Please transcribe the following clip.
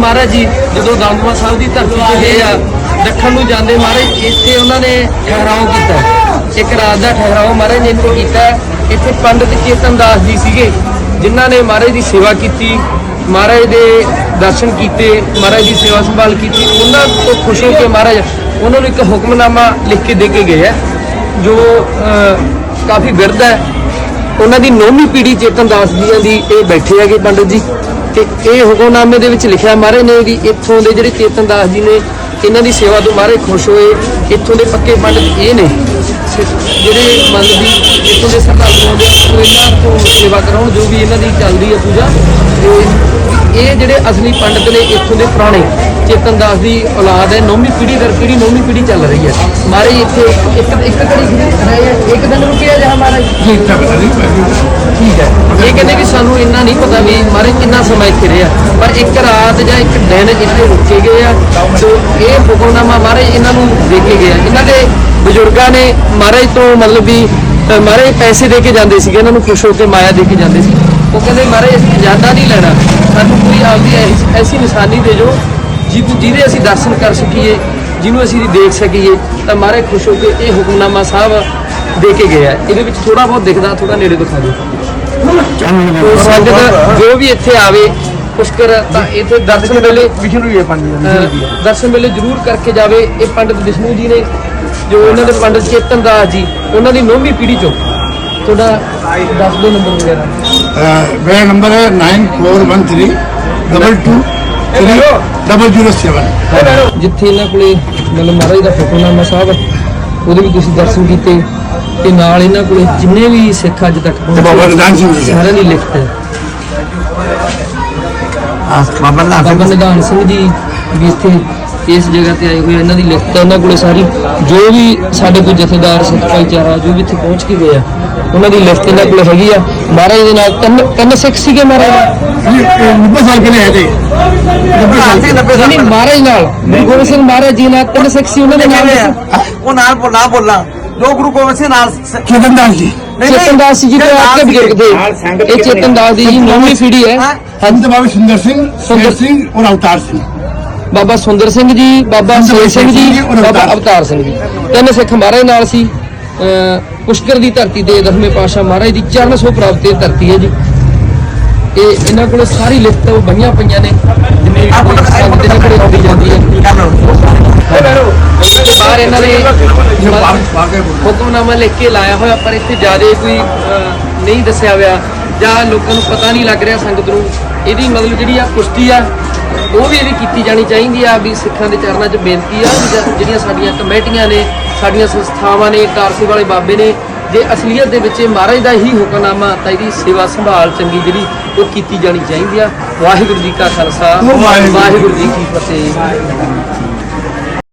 ਮਹਾਰਾਜ ਜੀ, ਜਦੋਂ ਦਮਦਮਾ ਸਾਹਿਬ ਦੀ ਧਰਤੀ ਤੇ ਗਏ ਆ, ਦੱਖਣ ਨੂੰ ਜਾਂਦੇ ਮਹਾਰਾਜ, ਇੱਥੇ ਉਹਨਾਂ ਨੇ ਠਹਿਰਾਓ ਕੀਤਾ। ਇੱਕ ਰਾਤ ਦਾ ਠਹਿਰਾਓ ਮਹਾਰਾਜ ਨੇ ਇੱਥੇ ਕੀਤਾ। ਇੱਥੇ ਪੰਡਿਤ ਚੇਤਨ ਦਾਸ ਜੀ ਸੀਗੇ, ਜਿਨ੍ਹਾਂ ਨੇ ਮਹਾਰਾਜ ਦੀ ਸੇਵਾ ਕੀਤੀ, ਮਹਾਰਾਜ ਦੇ ਦਰਸ਼ਨ ਕੀਤੇ, ਮਹਾਰਾਜ ਦੀ ਸੇਵਾ ਸੰਭਾਲ ਕੀਤੀ। ਉਹਨਾਂ ਤੋਂ ਖੁਸ਼ ਹੋ ਕੇ ਮਹਾਰਾਜ, ਉਹਨਾਂ ਨੂੰ ਇੱਕ ਹੁਕਮਨਾਮਾ ਲਿਖ ਕੇ ਦੇ ਕੇ ਗਏ ਆ, ਜੋ ਕਾਫੀ ਵਿਰਧ ਹੈ। ਉਹਨਾਂ ਦੀ ਨੌਵੀਂ ਪੀੜ੍ਹੀ ਚੇਤਨ ਦਾਸ ਜੀਆਂ ਦੀ ਇਹ ਬੈਠੇ ਹੈਗੇ ਪੰਡਿਤ ਜੀ। ਤੇ ਇਹ ਹੁਕਮਨਾਮੇ ਦੇ ਵਿੱਚ ਲਿਖਿਆ ਮਹਾਰਾਜ ਨੇ ਵੀ ਇੱਥੋਂ ਦੇ ਜਿਹੜੇ ਚੇਤਨ ਦਾਸ ਜੀ ਨੇ ਇਹਨਾਂ ਦੀ ਸੇਵਾ ਤੋਂ ਮਹਾਰਾਜ ਖੁਸ਼ ਹੋਏ ਇੱਥੋਂ ਦੇ ਪੱਕੇ ਪੰਡਿਤ ਇਹ ਨੇ। ਜਿਹੜੇ ਮੰਨ ਵੀ ਇੱਥੋਂ ਦੇ ਸਰਦਾਰ ਆਉਂਦੇ ਉਹ ਇਹਨਾਂ ਤੋਂ ਸੇਵਾ ਕਰਾਉਣ ਜੋ ਵੀ ਇਹਨਾਂ ਦੀ ਚੱਲਦੀ ਹੈ ਪੂਜਾ ਤੇ ਇਹ ਜਿਹੜੇ ਅਸਲੀ ਪੰਡਿਤ ਨੇ ਇੱਥੋਂ ਦੇ ਪੁਰਾਣੇ ਚੇਤਨ ਦਾਸ ਦੀ ਔਲਾਦ ਹੈ ਨੌਵੀਂ ਪੀੜ੍ਹੀ ਦਰ ਪੀੜ੍ਹੀ ਨੌਵੀਂ ਪੀੜ੍ਹੀ ਚੱਲ ਰਹੀ ਹੈ। ਮਹਾਰਾਜ ਇੱਥੇ ਇੱਕ ਇੱਕ ਘੜੀ ਰਹੇ ਇੱਕ ਦਿਨ ਰੁਕਿਆ ਜਹਾ ਮਹਾਰਾਜ। ਠੀਕ ਠੀਕ ਹੈ। ਇਹ ਕਹਿੰਦੇ ਵੀ ਸਾਨੂੰ ਇੰਨਾ ਨਹੀਂ ਪਤਾ ਵੀ ਮਾਰੇ ਕਿੰਨਾ ਸਮਾਂ ਇੱਥੇ ਰਿਹਾ। ਪਰ ਇੱਕ ਰਾਤ ਜਾਂ ਇੱਕ ਦਿਨ ਇੱਥੇ ਰੁਕੇ ਗਏ ਆ। ਤੇ ਇਹ ਹੁਕਮਨਾਮਾ ਮਾਰੇ ਇਹਨਾਂ ਨੂੰ ਦੇ ਕੇ ਗਿਆ ਇਹਨਾਂ ਦੇ ਬਜ਼ੁਰਗਾਂ ਨੇ ਮਹਾਰਾਜ ਤੋਂ ਮਤਲਬ ਵੀ ਅ, ਮਹਾਰਾਜ ਪੈਸੇ ਦੇ ਕੇ ਜਾਂਦੇ ਸੀਗੇ। ਇਹਨਾਂ ਨੂੰ ਖੁਸ਼ ਹੋ ਕੇ ਮਾਇਆ ਦੇ ਕੇ ਜਾਂਦੇ ਸੀ। ਉਹ ਕਹਿੰਦੇ ਮਹਾਰਾਜ ਅਸੀਂ ਖਜ਼ਾਨਾ ਨਹੀਂ ਲੈਣਾ। ਸਾਨੂੰ ਕੋਈ ਆਪਦੀ ਐਸੀ- ਐਸੀ ਨਿਸ਼ਾਨੀ ਦੇ ਜੋ ਜਿਹਨੂੰ ਜਿਹਦੇ ਅਸੀਂ ਦਰਸ਼ਨ ਕਰ ਸਕੀਏ ਜਿਹਨੂੰ ਅਸੀਂ ਦੇਖ ਸਕੀਏ ਤਾਂ ਮਹਾਰਾਜ ਖੁਸ਼ ਹੋ ਕੇ ਇਹ ਹੁਕਮਨਾਮਾ ਸਾਹਿਬ ਦੇ ਕੇ ਗਏ ਆ। ਇਹਦੇ ਵਿੱਚ ਥੋੜਾ ਬਹੁਤ ਦਿਖਦਾ ਥੋੜਾ ਨੇੜੇ ਦਿਖਾ ਦਿਓ। ਜੋ ਵੀ ਇੱਥੇ ਆਵੇ ਪੁਸ਼ਕਰ ਤਾਂ ਇੱਥੇ ਦਰਸ਼ਨ ਮੇਲੇ ਵਿਸ਼ਨ ਹੋਈ ਹੈ। ਪੰਜ ਦਰਸ਼ਨ ਮੇਲੇ ਜ਼ਰੂਰ ਕਰਕੇ ਜਾਵੇ ਇਹ ਪੰਡਿਤ ਵਿਸ਼ਨੂੰ ਜੀ ਨੇ ਜੋ ਉਹਨਾਂ ਦੇ ਪੰਡਿਤ ਚੇਤਨ ਦਾਸ ਜੀ ਉਹਨਾਂ ਦੀ ਨੌਵੀਂ ਪੀੜ੍ਹੀ ਚੋਂ। ਤੁਹਾਡਾ ਦੱਸ ਦਿਓ ਨੰਬਰ ਵਗੈਰਾ। ਮੇਰਾ ਨੰਬਰ ਹੈ 9413 22 007 ਜਿੱਥੇ ਇਹਨਾਂ ਕੋਲੇ ਮਤਲਬ ਮਹਾਰਾਜ ਦਾ ਫੋਟੋ ਫੋਟੋਨਾਮਾ ਸਾਹਿਬ ਉਹਦੇ ਵੀ ਤੁਸੀਂ ਦਰਸ਼ਨ ਕੀਤੇ। ਤੇ ਨਾਲ ਇਹਨਾਂ ਕੋਲ ਜਿੰਨੇ ਵੀ ਸਿੱਖ ਅੱਜ ਤੱਕ ਬਾਬਾ ਨਿਧਾਨ ਸਿੰਘ ਜੀ ਸਾਰਿਆਂ ਦੀ ਲਿਖਤ ਆ ਬਾਬਾ ਨਿਧਾਨ ਸਿੰਘ ਜੀ। ਵੀ ਇੱਥੇ ਇਸ ਜਗ੍ਹਾ ਤੇ ਆਏ ਹੋਏ ਇਹਨਾਂ ਦੀ ਲਿਖਤ ਹੈ। ਉਹਨਾਂ ਕੋਲੇ ਸਾਰੀ ਜੋ ਵੀ ਸਾਡੇ ਕੋਲ ਜਥੇਦਾਰ ਸਿੱਖ ਭਾਈਚਾਰਾ ਜੋ ਵੀ ਇੱਥੇ ਪਹੁੰਚ ਕੇ ਗਿਆ ਉਹਨਾਂ ਦੀ ਲਿਖਤ ਇਹਨਾਂ ਕੋਲ ਹੈਗੀ ਆ। ਮਹਾਰਾਜ ਦੇ ਨਾਲ ਤਿੰਨ ਤਿੰਨ ਸਿੱਖ ਸੀਗੇ ਮਹਾਰਾਜ? 90 ਸਾਲ ਪਹਿਲੇ ਆਏ ਤੇ। 90 ਮਹਾਰਾਜ ਨਾਲ। ਗੁਰੂ ਸਿੰਘ ਮਹਾਰਾਜ ਜੀ ਨਾਲ ਤਿੰਨ ਸਿੱਖ ਸੀ ਉਹਨਾਂ ਦੇ ਨਾਲ ਉਹ ਨਾਲ ਬੋਲਣਾ ਬੋਲਣਾ ਜੋ ਗੁਰੂ ਗੋਬਿੰਦ ਸਿੰਘ ਨਾਲ ਸ- चेतन दास जी ਨਹੀਂ, ਚੇਤਨ ਦਾਸ ਜੀ ਦੇ ਜਿਹੜੇ ਨਾਲ ਆਪਕੇ ਬਜ਼ੁਰਗ ਸੀਗੇ। ਥੇ ਇਹ ਚੇਤਨ ਦਾਸ ਦੀ ਜੀ ਨੌਵੀਂ ਪੀੜ੍ਹੀ ਹੈ ਹਾਂ। संत बाबा सुंदर सिंह शेर सिंह और अवतार सिंह ਬਾਬਾ ਸੁੰਦਰ ਸਿੰਘ ਜੀ ਬਾਬਾ ਸ਼ੇਰ ਸਿੰਘ ਜੀ ਔਰ ਬਾਬਾ ਅਵਤਾਰ। ਅਵਤਾਰ ਸਿੰਘ ਜੀ ਤਿੰਨ ਸਿੱਖ ਮਹਾਰਾਜ ਨਾਲ ਸੀ ਅਹ ਪੁਸ਼ਕਰ ਦੀ ਧਰਤੀ ਤੇ ਦਸਵੇਂ ਪਾਤਸ਼ਾਹ ਮਹਾਰਾਜ ਦੀ ਚਰਨ ਛੋਹ ਪ੍ਰਾਪਤ ਇਹ ਧਰਤੀ ਹੈ ਜੀ ਇਹ ਇਹਨਾਂ ਕੋਲੇ ਸਾਰੀ ਲਿਖਤ ਉਹ ਬਣੀਆਂ ਪਈਆਂ ਨੇ ਜਿੰਨੇ ਵੀ ਕੋਈ ਸੰਗਤ ਦੇ ਕੋਲੇ ਆਉਂਦੀ ਜਾਂਦੀ ਹੈ ਤੇ ਬਾਹਰ ਇਹਨਾਂ ਨੇ ਹੁਕਮਨਾਮਾ ਲਿਖ ਕੇ ਲਾਇਆ ਹੋਇਆ ਪਰ ਇੱਥੇ ਜ਼ਿਆਦਾ ਕੋਈ ਨਹੀਂ ਦੱਸਿਆ ਹੋਇਆ। ਜਾਂ ਲੋਕਾਂ ਨੂੰ ਪਤਾ ਨਹੀਂ ਲੱਗ ਰਿਹਾ ਸੰਗਤ ਨੂੰ। ਇਹਦੀ ਮਤਲਬ ਜਿਹੜੀ ਆ ਪੁਸ਼ਟੀ ਆ ਉਹ ਵੀ ਇਹਦੀ ਕੀਤੀ ਜਾਣੀ ਚਾਹੀਦੀ ਆ ਵੀ ਸਿੱਖਾਂ ਦੇ ਚਰਨਾਂ 'ਚ ਬੇਨਤੀ ਆ ਜਿਹੜੀਆਂ ਸਾਡੀਆਂ ਕਮੇਟੀਆਂ ਨੇ ਸਾਡੀਆਂ ਸੰਸਥਾਵਾਂ ਨੇ ਕਾਰਸੇ ਵਾਲੇ ਬਾਬੇ ਨੇ ਜੇ ਅਸਲੀਅਤ ਦੇ ਵਿੱਚ ਮਹਾਰਾਜ ਦਾ ਹੀ ਹੁਕਮਨਾਮਾ ਤਾਂ ਇਹਦੀ ਸੇਵਾ ਸੰਭਾਲ ਚੰਗੀ ਜਿਹੜੀ ਉਹ ਕੀਤੀ ਜਾਣੀ ਚਾਹੀਦੀ ਆ। ਵਾਹਿਗੁਰੂ ਜੀ ਕਾ ਖਾਲਸਾ ਵਾਹਿਗੁਰੂ। ਵਾਹਿਗੁਰੂ ਜੀ ਕੀ ਫਤਿਹ।